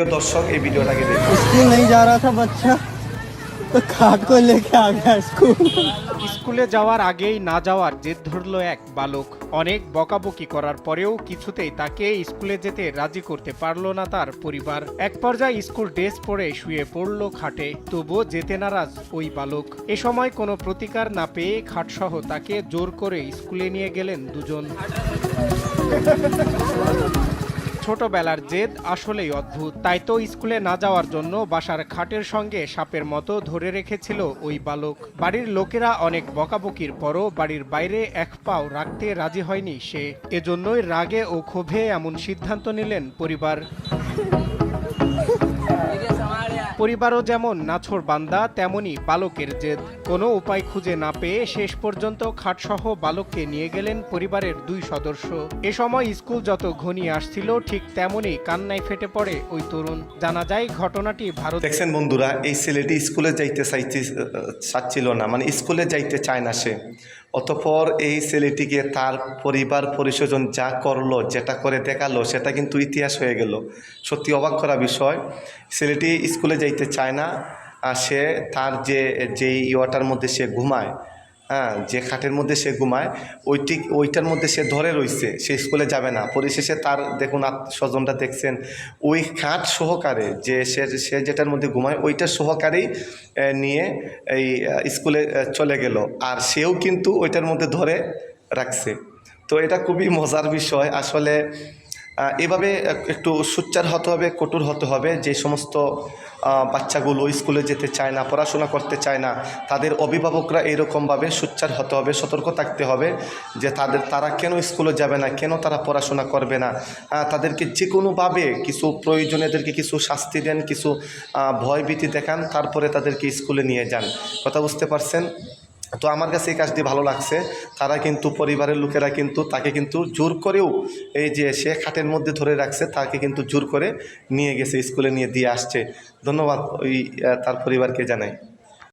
প্রিয় দর্শক এই ভিডিওটাকে দেখুন स्कूल नहीं जा रहा था बच्चा तो खाट को लेके आ गया स्कूल স্কুলে যাওয়ার আগেই না যাওয়ার জেদ ধরল এক বালক অনেক বকাবকি করার পরেও কিছুতেই তাকে স্কুলে যেতে রাজি করতে পারল না তার পরিবার এক পর্যায়ে স্কুল ড্রেস পরে শুয়ে পড়ল খাটে তবুও যেতে নারাজ ওই বালক এ সময় কোনো প্রতিকার না পেয়ে খাটসহ তাকে জোর করে স্কুলে নিয়ে গেলেন দুজন ছোটবেলার জেদ আসলেই অদ্ভুত। তাই তো স্কুলে না যাওয়ার জন্য বাসার খাটের সঙ্গে সাপের মতো ধরে রেখেছিল ওই বালক। বাড়ির লোকেরা অনেক বকাবকির পরও বাড়ির বাইরে এক পাও রাখতে রাজি হয়নি সে। এজন্যই রাগে ও ক্ষোভে এমন সিদ্ধান্ত নিলেন পরিবার। পরিবারও যেমন নাছর বান্দা, তেমনি বালকের জেদ। কোনো উপায় খুঁজে না পেয়ে শেষ পর্যন্ত খাটসহ বালককে নিয়ে গেলেন পরিবারের দুই সদস্য। এ সময় স্কুল যত ঘনিয়ে আসছিল, ঠিক তেমনি কান্নায় ফেটে পড়ে ওই তরুণ। জানা যায়, ঘটনাটি ভারত দেখছেন বন্ধুরা, এই ছেলেটি স্কুলে যাইতে চাইতে চাচ্ছিল না মানে স্কুলে যাইতে চায় না সে। অতপর এই ছেলেটিকে তার পরিবার পরিস্বজন যা করল, যেটা করে দেখাল, সেটা কিন্তু ইতিহাস হয়ে গেল। সত্যি অবাক করা বিষয়। ছেলেটি স্কুলে যাইতে চায় না, আর সে তার যে, যেই ওয়াটার মধ্যে সে ঘুমায় হ্যাঁ যে খাটের মধ্যে সে ঘুমায়, ওইটি, ওইটার মধ্যে সে ধরে রইছে, সে স্কুলে যাবে না। পরিশেষে তার দেখুন স্বজনটা দেখছেন, ওই খাট সহকারে যে সে সে যেটার মধ্যে ঘুমায়, ওইটা সহকারেই নিয়ে এই স্কুলে চলে গেল। আর সেও কিন্তু ওইটার মধ্যে ধরে রাখছে। তো এটা খুবই মজার বিষয়। আসলে এভাবে একটু সোচ্চার হতে হবে, কঠোর হতে হবে। যে সমস্ত বাচ্চাগুলো স্কুলে যেতে চায় না, পড়াশোনা করতে চায় না, তাদের অভিভাবকরা এরকমভাবে সোচ্চার হতে হবে, সতর্ক থাকতে হবে যে তাদের, তারা কেন স্কুলে যাবে না, কেন তারা পড়াশোনা করবে না। তাদেরকে যে কোনোভাবে কিছু প্রয়োজনে এদেরকে কিছু শাস্তি দেন, কিছু ভয়ভীতি দেখান, তারপরে তাদেরকে স্কুলে নিয়ে যান। কথা বুঝতে পারছেন? তো আমার কাছে এই কাজটি ভালো লাগছে। তারা কিন্তু পরিবারের লোকেরা কিন্তু তাকে কিন্তু জোর করেও এই যে সে খাটের মধ্যে ধরে রাখছে, তাকে কিন্তু জোর করে নিয়ে গেছে, স্কুলে নিয়ে দিয়ে আসছে। ধন্যবাদ ওই তার পরিবারকে জানাই।